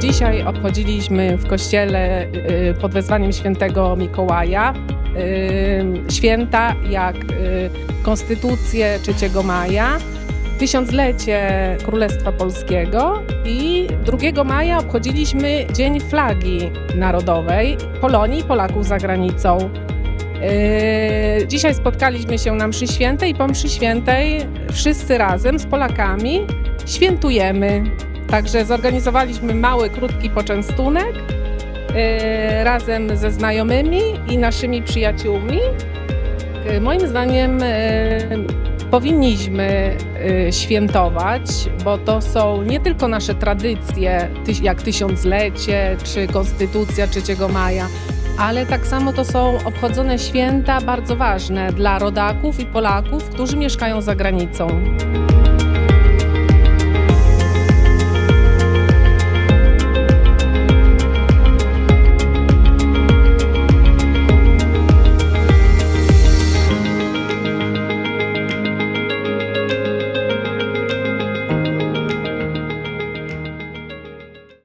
Dzisiaj obchodziliśmy w kościele y, pod wezwaniem świętego Mikołaja y, święta jak y, Konstytucję 3 maja, tysiąclecie Królestwa Polskiego i 2 maja obchodziliśmy Dzień Flagi Narodowej Polonii i Polaków za granicą. Yy, Dzisiaj spotkaliśmy się na mszy świętej i po mszy świętej wszyscy razem z Polakami świętujemy. Także zorganizowaliśmy mały, krótki poczęstunek yy, razem ze znajomymi i naszymi przyjaciółmi. Yy, Moim zdaniem yy, powinniśmy yy, świętować, bo to są nie tylko nasze tradycje, jak tysiąclecie czy Konstytucja 3 maja, ale tak samo to są obchodzone święta bardzo ważne dla rodaków i Polaków, którzy mieszkają za granicą.